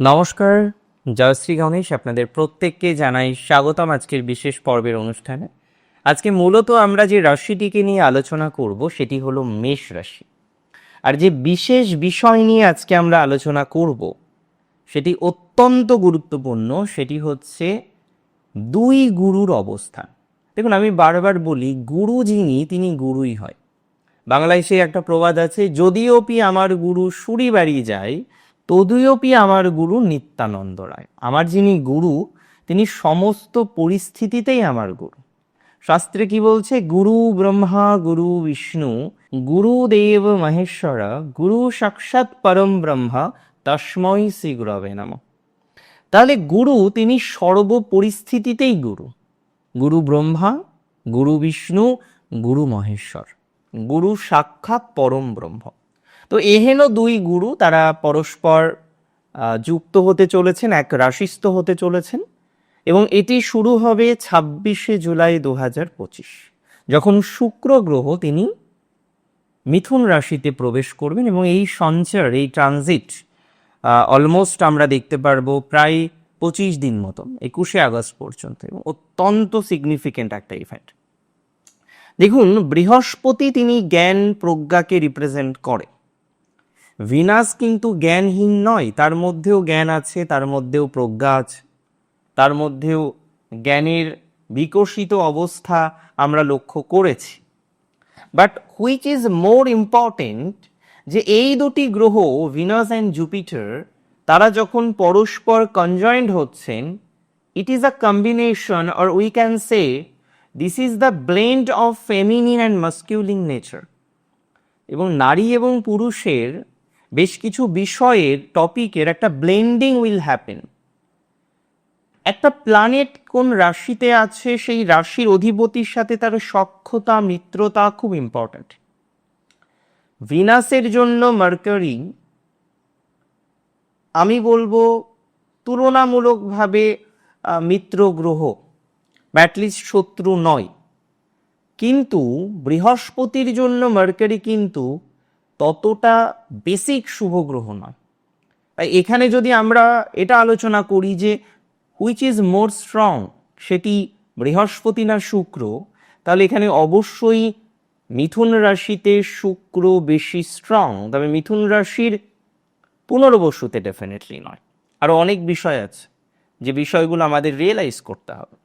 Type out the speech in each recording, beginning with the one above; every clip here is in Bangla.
নমস্কার, জয়শ্রী গণেশ আপনাদের প্রত্যেককে জানাই স্বাগতম আজকের বিশেষ পর্বের অনুষ্ঠানে। আজকে মূলত আমরা যে রাশিটিকে নিয়ে আলোচনা করব সেটি হলো মেষ রাশি। আর যে বিশেষ বিষয় নিয়ে আজকে আমরা আলোচনা করব, সেটি অত্যন্ত গুরুত্বপূর্ণ, সেটি হচ্ছে দুই গুরুর অবস্থান। দেখুন, আমি বারবার বলি, গুরু যিনি, তিনি গুরুই হয়। বাংলায় সেই একটা প্রবাদ আছে যদিওপি আমার গুরু সুরি বাড়ি যায় তদুয়োপি আমার গুরু নিত্যানন্দ রায়। আমার যিনি গুরু, তিনি সমস্ত পরিস্থিতিতেই আমার গুরু। শাস্ত্রে কি বলছে? গুরু ব্রহ্মা, গুরু বিষ্ণু গুরুদেব মহেশ্বর, গুরু সাক্ষাৎ পরম ব্রহ্মা, তস্মৈ শ্রী গুরবে নম। তাহলে গুরু তিনি সর্ব পরিস্থিতিতেই গুরু। গুরু ব্রহ্মা, গুরু বিষ্ণু, গুরু মহেশ্বর। গুরু সাক্ষাৎ পরম ব্রহ্ম। তো এহেন দুই গুরু তারা পরস্পর যুক্ত হতে চলেছেন, এক রাশিস্থ হতে চলেছেন এবং এটি শুরু হবে ছাব্বিশে জুলাই দু হাজার পঁচিশ। যখন শুক্র গ্রহ তিনি মিথুন রাশিতে প্রবেশ করবেন এবং এই সঞ্চার, এই ট্রানজিট অলমোস্ট আমরা দেখতে পারব প্রায় পঁচিশ দিন মতো একুশে আগস্ট পর্যন্ত এবং অত্যন্ত সিগনিফিকেন্ট একটা ইভেন্ট দেখুন, বৃহস্পতি তিনি জ্ঞান, প্রজ্ঞাকে রিপ্রেজেন্ট করে। ভিনাস কিন্তু জ্ঞানহীন নয়, তার মধ্যেও জ্ঞান আছে, তার মধ্যেও প্রজ্ঞা আছে। তার মধ্যেও জ্ঞানের বিকশিত অবস্থা আমরা লক্ষ্য করেছি। But which is more important যে এই দুটি গ্রহ, ভিনাস অ্যান্ড জুপিটার, তারা যখন পরস্পর কনজয়েন্ট হচ্ছেন it is a combination or we can say this is the blend of feminine and masculine nature এবং নারী এবং পুরুষের বেশ কিছু বিষয়ের টপিকের একটা ব্লেন্ডিং উইল হ্যাপেন। একটা প্ল্যানেট কোন রাশিতে আছে, সেই রাশির অধিপতির সাথে তার সক্ষতা মিত্রতা খুব ইম্পর্ট্যান্ট। ভিনাসের জন্য মার্কারি, আমি বলব তুলনামূলকভাবে মিত্র গ্রহ বা অ্যাটলিস্ট শত্রু নয়। কিন্তু বৃহস্পতির জন্য মার্কারি কিন্তু ততটা বেসিক শুভ গ্রহ নয়। তাই এখানে যদি আমরা এটা আলোচনা করি যে হুইচ ইজ মোর স্ট্রং সেটি বৃহস্পতি না শুক্র, তাহলে এখানে অবশ্যই মিথুন রাশিতে শুক্র বেশি স্ট্রং তবে মিথুন রাশির পুনর্বসুতে ডেফিনেটলি নয়। আরও অনেক বিষয় আছে, যে বিষয়গুলো আমাদের রিয়েলাইজ করতে হবে।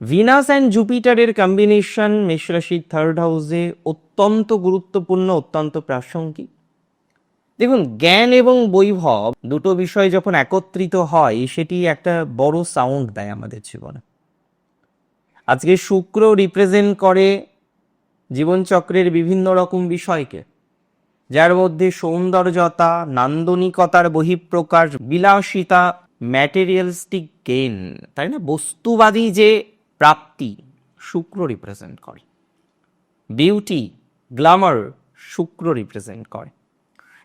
ভিনাস অ্যান্ড জুপিটারের কম্বিনেশন মেষ রাশির থার্ড হাউসে অত্যন্ত গুরুত্বপূর্ণ, অত্যন্ত প্রাসঙ্গিক। দেখুন, জ্ঞান এবং বৈভব দুটো বিষয় যখন একত্রিত হয়, সেটি একটা বড় সাউন্ড দেয় আমাদের জীবনে। আজকে শুক্র রিপ্রেজেন্ট করে জীবনচক্রের বিভিন্ন রকম বিষয়কে, যার মধ্যে সৌন্দর্যতা, নান্দনিকতার বহিঃপ্রকাশ, বিলাসিতা ম্যাটেরিয়ালিস্টিক গেন তাই না? বস্তুবাদী যে প্রাপ্তি শুক্র রিপ্রেজেন্ট করে। বিউটি গ্ল্যামার শুক্র রিপ্রেজেন্ট করে।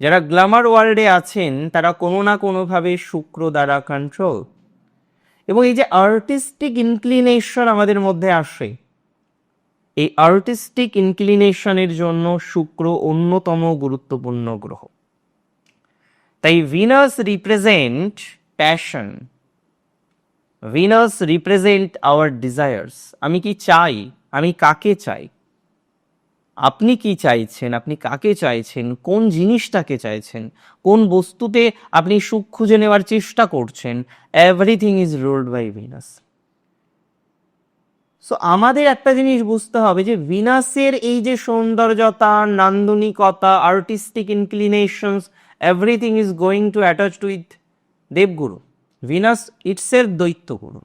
যারা গ্ল্যামার ওয়ার্ল্ডে আছেন, তারা কোনো না কোনোভাবে শুক্র দ্বারা কন্ট্রোল এবং এই যে আর্টিস্টিক ইনক্লিনেশন আমাদের মধ্যে আসে, এই আর্টিস্টিক ইনক্লিনেশনের জন্য শুক্র অন্যতম গুরুত্বপূর্ণ গ্রহ। তাই Venus represent passion Venus represent our desires আমি কি চাই? আমি কাকে চাই? আপনি কি চাইছেন? আপনি কাকে চাইছেন? কোন জিনিসটাকে চাইছেন? কোন বস্তুতে আপনি সুখ খুঁজে নেওয়ার চেষ্টা করছেন? Everything is ruled by Venus so আমাদের একটা জিনিস বুঝতে হবে যে ভিনাসের এই যে সৌন্দর্যতা, নান্দনিকতা artistic inclinations everything is going to attach to with দেবগুরু। ভিনাস ইটসের দৈত্যগুরু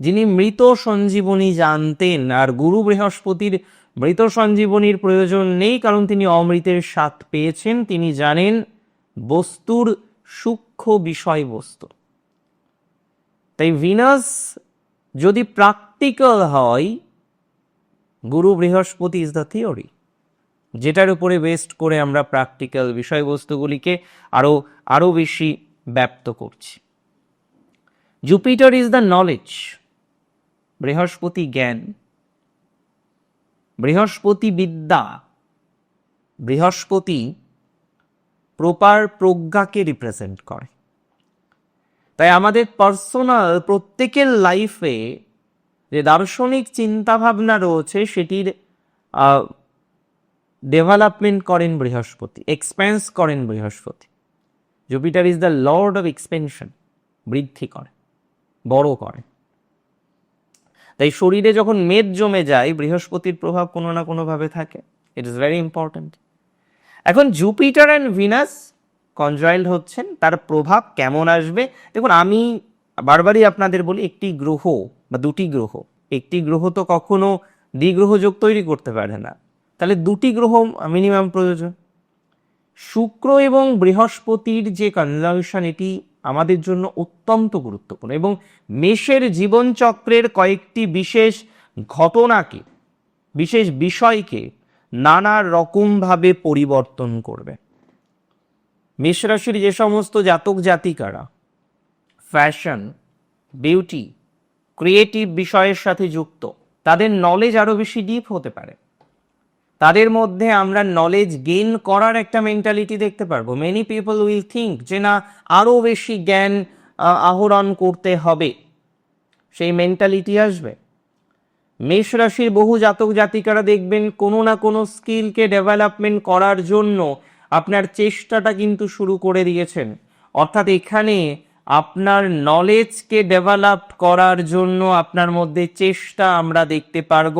যিনি মৃত সঞ্জীবনী জানতেন, আর গুরু বৃহস্পতির মৃত সঞ্জীবনীর প্রয়োজন নেই, কারণ তিনি অমৃতের স্বাদ পেয়েছেন। তিনি জানেন বস্তুর সূক্ষ্ম বিষয়বস্তু। তাই ভিনাস যদি প্র্যাকটিক্যাল হয়, গুরু বৃহস্পতি ইজ দ্য থিওরি। যেটার উপরে বেস্ট করে আমরা প্র্যাকটিক্যাল বিষয়বস্তুগুলিকে আরও আরও বেশি ব্যপ্ত করছি। জুপিটার ইজ দ্য নলেজ বৃহস্পতি জ্ঞান. বৃহস্পতি বিদ্যা. বৃহস্পতি প্রপার প্রজ্ঞাকে রিপ্রেজেন্ট করে. তাই আমাদের পার্সোনাল প্রত্যেকের লাইফে যে দার্শনিক চিন্তাভাবনা রয়েছে, সেটির ডেভেলপমেন্ট করেন বৃহস্পতি এক্সপেন্স করেন বৃহস্পতি। Jupiter is the lord of expansion বৃদ্ধি করে। বড় করে। তাই শরীরে যখন মেদ জমে যায়, বৃহস্পতির প্রভাব কোনো না কোনোভাবে থাকে। ইট ইজ ভেরি ইম্পর্ট্যান্ট এখন জুপিটার অ্যান্ড ভিনাস কনজয়েন্ট হচ্ছেন, তার প্রভাব কেমন আসবে? দেখুন, আমি বারবারই আপনাদের বলি, একটি গ্রহ বা দুটি গ্রহ, একটি গ্রহ তো কখনো দ্বিগ্রহ যোগ তৈরি করতে পারে না। তাহলে দুটি গ্রহ মিনিমাম প্রয়োজন। শুক্র এবং বৃহস্পতির যে কনজাংশন এটি আমাদের জন্য অত্যন্ত গুরুত্বপূর্ণ এবং মেষের জীবনচক্রের কয়েকটি বিশেষ ঘটনাকে, বিশেষ বিষয়কে নানা রকমভাবে পরিবর্তন করবে। মেষ রাশির যে সমস্ত জাতক জাতিকারা, ফ্যাশন, বিউটি, ক্রিয়েটিভ বিষয়ের সাথে যুক্ত, তাদের নলেজ আরও বেশি ডিপ হতে পারে। তাদের মধ্যে আমরা নলেজ গেইন করার একটা মেন্টালিটি দেখতে পারব। মেনি পিপল উইল থিঙ্ক যে না আরও বেশি জ্ঞান আহরণ করতে হবে। সেই মেন্টালিটি আসবে। মেষ রাশির বহু জাতক জাতিকারা দেখবেন কোনো না কোনো স্কিলকে ডেভেলপমেন্ট করার জন্য আপনার চেষ্টাটা কিন্তু শুরু করে দিয়েছেন। অর্থাৎ এখানে আপনার নলেজকে ডেভেলপ করার জন্য আপনার মধ্যে চেষ্টা আমরা দেখতে পারব।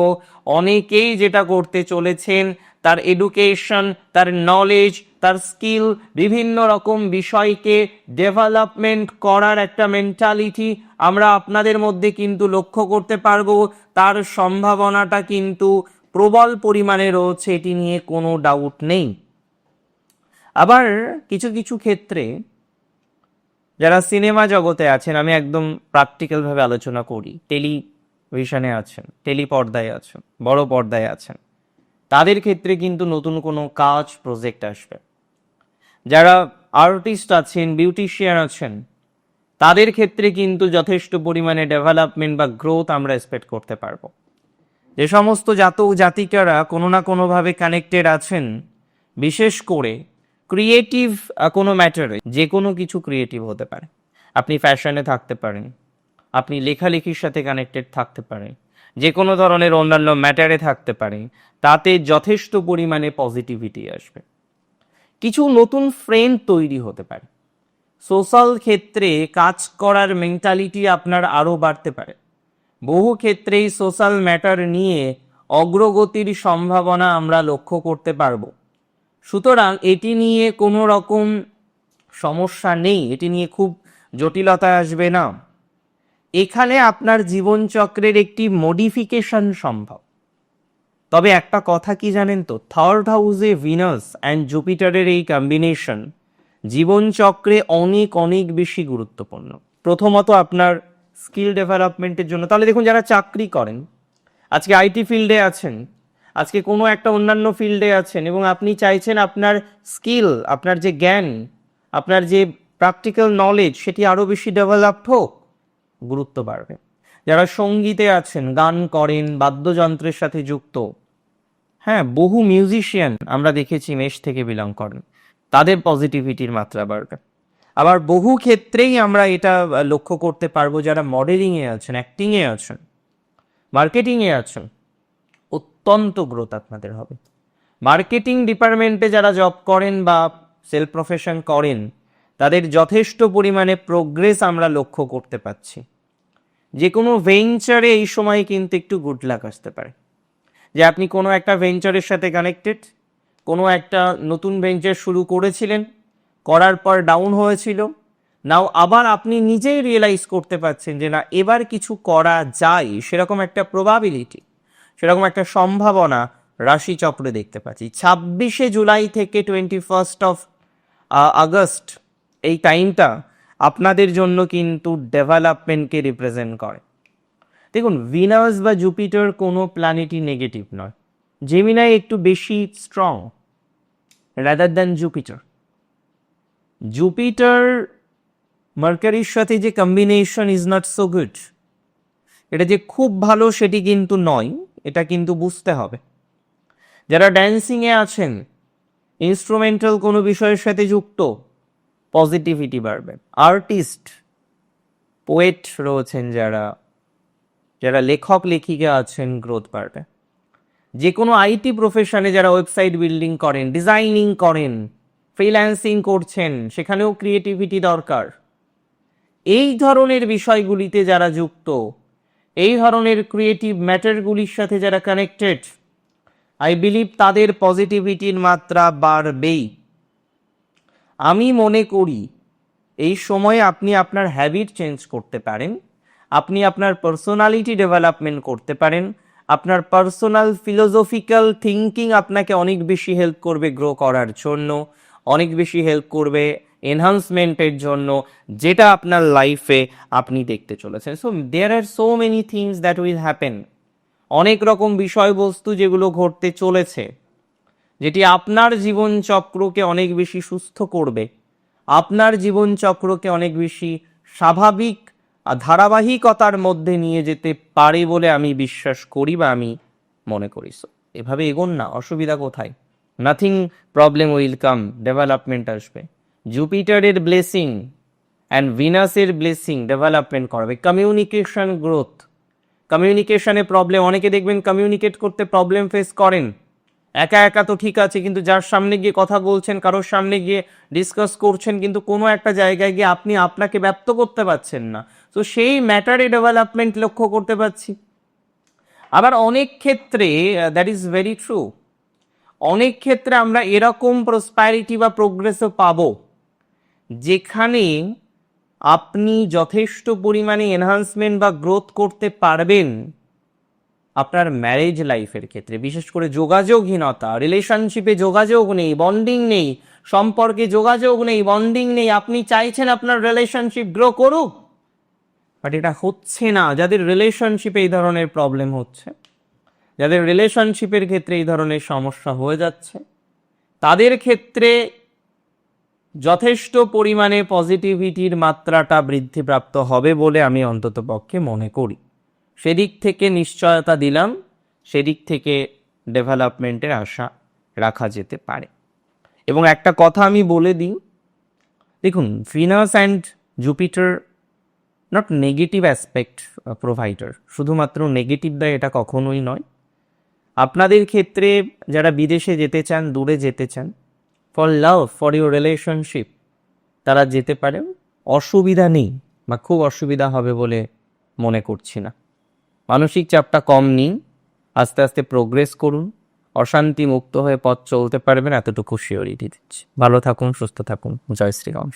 অনেকেই যেটা করতে চলেছেন, তার এডুকেশন তার নলেজ তার স্কিল বিভিন্ন রকম বিষয়কে ডেভেলপমেন্ট করার একটা মেন্টালিটি আমরা আপনাদের মধ্যে কিন্তু লক্ষ্য করতে পারব। তার সম্ভাবনাটা কিন্তু প্রবল পরিমাণে রয়েছে, এটি নিয়ে কোনো ডাউট নেই। আবার কিছু কিছু ক্ষেত্রে যারা সিনেমা জগতে আছেন, আমি একদম প্র্যাকটিক্যালভাবে আলোচনা করি। টেলিভিশনে আছেন টেলি পর্দায় আছেন, বড় পর্দায় আছেন। তাদের ক্ষেত্রে কিন্তু নতুন কোনো কাজ প্রজেক্ট আসবে। যারা আর্টিস্ট আছেন বিউটিশিয়ান আছেন, তাদের ক্ষেত্রে কিন্তু যথেষ্ট পরিমাণে ডেভেলপমেন্ট বা গ্রোথ আমরা এক্সপেক্ট করতে পারব। যে সমস্ত জাতক জাতিকারা কোনো না কোনোভাবে কানেক্টেড আছেন, বিশেষ করে ক্রিয়েটিভ কোনো ম্যাটারে যে কোনো কিছু ক্রিয়েটিভ হতে পারে। আপনি ফ্যাশনে থাকতে পারেন, আপনি লেখালেখির সাথে কানেক্টেড থাকতে পারেন, যে কোনো ধরনের অন্যান্য ম্যাটারে থাকতে পারেন তাতে যথেষ্ট পরিমাণে পজিটিভিটি আসবে। কিছু নতুন ফ্রেন্ড তৈরি হতে পারে। সোশ্যাল ক্ষেত্রে কাজ করার মেন্টালিটি আপনার আরও বাড়তে পারে। বহু ক্ষেত্রেই সোশ্যাল ম্যাটার নিয়ে অগ্রগতির সম্ভাবনা আমরা লক্ষ্য করতে পারব। সুতরাং এটি নিয়ে কোনো রকম সমস্যা নেই, এটি নিয়ে খুব জটিলতা আসবে না। এখানে আপনার জীবনচক্রের একটি মডিফিকেশন সম্ভব। তবে একটা কথা কি জানেন তো? থার্ড হাউসে ভিনাস অ্যান্ড জুপিটারের এই কম্বিনেশন জীবনচক্রে অনেক অনেক বেশি গুরুত্বপূর্ণ। প্রথমত আপনার স্কিল ডেভেলপমেন্টের জন্য। তাহলে দেখুন যারা চাকরি করেন, আজকে আইটি ফিল্ডে আছেন আজকে কোনো একটা অন্যান্য ফিল্ডে আছেন এবং আপনি চাইছেন আপনার স্কিল, আপনার যে জ্ঞান, আপনার যে প্র্যাকটিক্যাল নলেজ সেটি আরও বেশি ডেভেলপড হোক, গুরুত্ব বাড়বে। যারা সঙ্গীতে আছেন, গান করেন, বাদ্যযন্ত্রের সাথে যুক্ত হ্যাঁ বহু মিউজিশিয়ান আমরা দেখেছি মেষ থেকে বিলং করেন। তাদের পজিটিভিটির মাত্রা বাড়বে। আবার বহু ক্ষেত্রেই আমরা এটা লক্ষ্য করতে পারব যারা মডেলিংয়ে আছেন অ্যাক্টিংয়ে আছেন মার্কেটিংয়ে আছেন। অত্যন্ত গ্রোথ আপনাদের হবে। মার্কেটিং ডিপার্টমেন্টে যারা জব করেন বা সেল প্রফেশন করেন, তাদের যথেষ্ট পরিমাণে প্রোগ্রেস আমরা লক্ষ্য করতে পারছি যে কোনো ভেঞ্চারে এই সময় কিন্তু একটু গুড লাক আসতে পারে। যে আপনি কোনো একটা ভেঞ্চারের সাথে কানেক্টেড কোনো একটা নতুন ভেঞ্চার শুরু করেছিলেন, করার পর ডাউন হয়েছিল নাও আবার আপনি নিজেই রিয়েলাইজ করতে পারছেন যে না, এবার কিছু করা যায়, সেরকম একটা প্রবাবিলিটি সেরকম একটা সম্ভাবনা রাশি চক্রে দেখতে পাচ্ছি। ছাব্বিশে জুলাই থেকে টোয়েন্টি ফার্স্ট অফ আগস্ট এই টাইমটা আপনাদের জন্য কিন্তু ডেভেলপমেন্টকে রিপ্রেজেন্ট করে। দেখুন ভিনাস বা জুপিটার কোনো প্ল্যানেটই নেগেটিভ নয়। জেমিনাই একটু বেশি strong rather than Jupiter Jupiter মার্কারির সাথে যে combination is not so good এটা যে খুব ভালো সেটি কিন্তু নয়। এটা কিন্তু বুঝতে হবে। যারা ড্যান্সিংয়ে আছেন ইনস্ট্রুমেন্টাল কোনো বিষয়ের সাথে যুক্ত পজিটিভিটি বাড়বে। আর্টিস্ট পোয়েট রয়েছেন যারা যারা লেখক, লেখিকা আছেন গ্রোথ বাড়বে। যে কোনো আইটি প্রফেশনে যারা ওয়েবসাইট বিল্ডিং করেন ডিজাইনিং করেন ফ্রিল্যান্সিং করছেন, সেখানেও ক্রিয়েটিভিটি দরকার। এই ধরনের বিষয়গুলিতে যারা যুক্ত এই ধরনের ক্রিয়েটিভ ম্যাটারগুলির সাথে যারা কানেক্টেড আই বিলিভ তাদের পজিটিভিটির মাত্রা বাড়বেই। আমি মনে করি, এই সময়ে আপনি আপনার হ্যাবিট চেঞ্জ করতে পারেন, আপনি আপনার পার্সোনালিটি ডেভেলপমেন্ট করতে পারেন, আপনার পার্সোনাল ফিলোসফিক্যাল থিঙ্কিং আপনাকে অনেক বেশি হেল্প করবে গ্রো করার জন্য, অনেক বেশি হেল্প করবে এনহান্সমেন্টের জন্য যেটা আপনার লাইফে আপনি দেখতে চলেছেন। So there are so many things that will happen অনেক রকম বিষয়বস্তু যেগুলো ঘটতে চলেছে, যেটি আপনার জীবন চক্রকে অনেক বেশি সুস্থ করবে, আপনার জীবন চক্রকে অনেক বেশি স্বাভাবিক ধারাবাহিকতার মধ্যে নিয়ে যেতে পারে বলে আমি বিশ্বাস করি বা আমি মনে করি। এভাবে এগোন না, অসুবিধা কোথায়? Nothing problem will come development আসবে। জুপিটারের ব্লেসিং অ্যান্ড ভিনাসের ব্লেসিং ডেভেলপমেন্ট করাবে। কমিউনিকেশন গ্রোথ কমিউনিকেশনে প্রবলেম অনেকে দেখবেন কমিউনিকেট করতে প্রবলেম ফেস করেন। একা একা তো ঠিক আছে, কিন্তু যার সামনে গিয়ে কথা বলছেন, কারোর সামনে গিয়ে ডিসকাস করছেন, কিন্তু কোনো একটা জায়গায় গিয়ে আপনি আপনাকে ব্যক্ত করতে পারছেন না। তো সেই ম্যাটারে ডেভেলপমেন্ট লক্ষ্য করতে পারছি। আবার অনেক ক্ষেত্রে দ্যাট ইজ ভেরি ট্রু অনেক ক্ষেত্রে আমরা এরকম প্রসপ্যারিটি বা প্রোগ্রেসও পাবো। যেখানে আপনি যথেষ্ট পরিমাণে এনহান্সমেন্ট বা গ্রোথ করতে পারবেন আপনার ম্যারেজ লাইফের ক্ষেত্রে। বিশেষ করে যোগাযোগহীনতা রিলেশনশিপে যোগাযোগ নেই বন্ডিং নেই, সম্পর্কে যোগাযোগ নেই বন্ডিং নেই, আপনি চাইছেন আপনার রিলেশনশিপ গ্রো করুক বাট এটা হচ্ছে না। যাদের রিলেশনশিপে এই ধরনের প্রবলেম হচ্ছে, যাদের রিলেশনশিপের ক্ষেত্রে এই ধরনের সমস্যা হয়ে যাচ্ছে, তাদের ক্ষেত্রে যথেষ্ট পরিমাণে পজিটিভিটির মাত্রাটা বৃদ্ধিপ্রাপ্ত হবে বলে আমি অন্তত পক্ষে মনে করি। সেদিক থেকে নিশ্চয়তা দিলাম, সেদিক থেকে ডেভেলপমেন্টের আশা রাখা যেতে পারে। এবং একটা কথা আমি বলে দিই, দেখুন Venus and Jupiter not negative aspect provider শুধুমাত্র নেগেটিভ দেয় এটা কখনোই নয়। আপনাদের ক্ষেত্রে যারা বিদেশে যেতে চান, দূরে যেতে চান for love for your relationship তারা যেতে পারে। অসুবিধা নেই বা খুব অসুবিধা হবে বলে মনে করছি না। মানসিক চাপটা কম নিন আস্তে আস্তে প্রোগ্রেস করুন। অশান্তি মুক্ত হয়ে পথ চলতে পারবেন। এতটুকু শিওরিটি দিচ্ছি। ভালো থাকুন, সুস্থ থাকুন। জয় শ্রীরাম।